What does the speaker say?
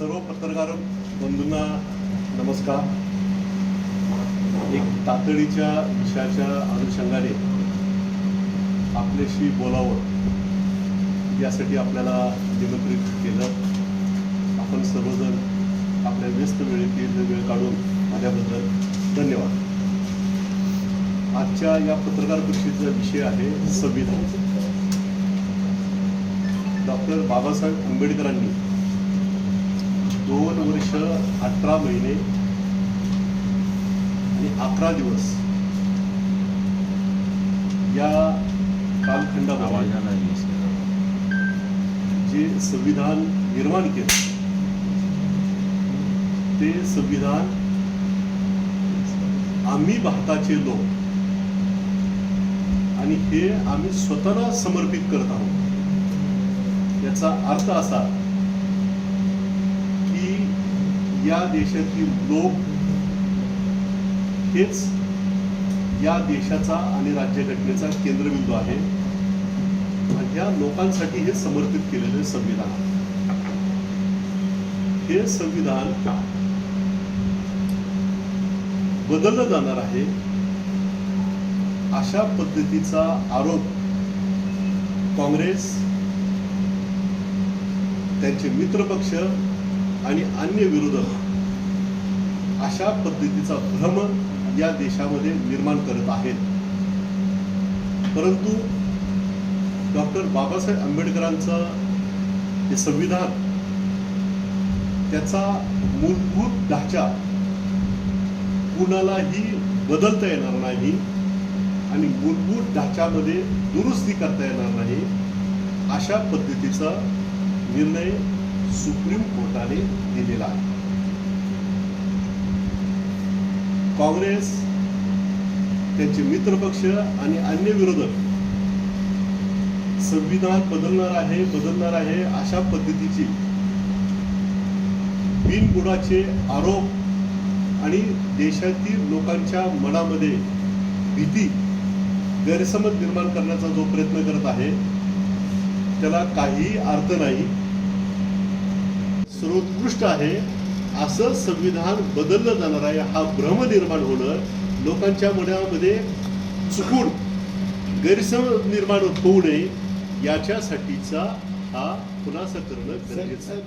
सर्व पत्रकार बंधूंना नमस्कार. एक तातडीच्या विषयाच्या अनुषंगाने आपल्याशी बोलावं यासाठी आपल्याला निमंत्रित केलं. आपण सर्वजण आपल्या व्यस्त वेळेतील वेळ काढून आल्याबद्दल धन्यवाद. आजच्या या पत्रकार परिषदेचा विषय आहे संविधान. डॉक्टर बाबासाहेब आंबेडकरांनी वर्ष अठरा महिने आणि अकरा दिवस या कालखंडामध्ये जे संविधान निर्माण केलं ते संविधान आम्ही भारताचे लोक आणि हे आम्ही स्वतःला समर्पित करत आहोत. याचा अर्थ असा की या देशातील लोक हेच या देशाचा आणि राज्यघटनेचा केंद्रबिंदू आहे. आणि या लोकांसाठी हे समर्पित केलेले संविधान. हे संविधान बदललं जाणार आहे. अशा पद्धतीचा आरोप काँग्रेस त्यांचे मित्रपक्ष आणि अन्य विरोधक अशा पद्धतीचा भ्रम या देशामध्ये निर्माण करत आहेत. परंतु डॉक्टर बाबासाहेब आंबेडकरांचं हे संविधान त्याचा मूलभूत ढाचा कुणालाही बदलता येणार नाही आणि मूलभूत ढाच्यामध्ये दुरुस्ती करता येणार नाही अशा पद्धतीचा निर्णय सुप्रीम कोर्टाने दिलेला आहे. काँग्रेस त्यांचे मित्रपक्ष आणि अन्य विरोधक संविधान बदलणार आहे बदलणार आहे अशा पद्धतीची बिनबुडाचे आरोप आणि देशातील लोकांच्या मनामध्ये भीती गैरसमज निर्माण करण्याचा जो प्रयत्न करत आहे त्याला काहीही अर्थ नाही. सर्वोत्कृष्ट आहे. असं संविधान बदललं जाणार आहे. हा भ्रम निर्माण होणं लोकांच्या मनामध्ये चुकून गैरसमज निर्माण होऊ नये याच्यासाठीचा हा खुलासा करणं गरजेचं आहे.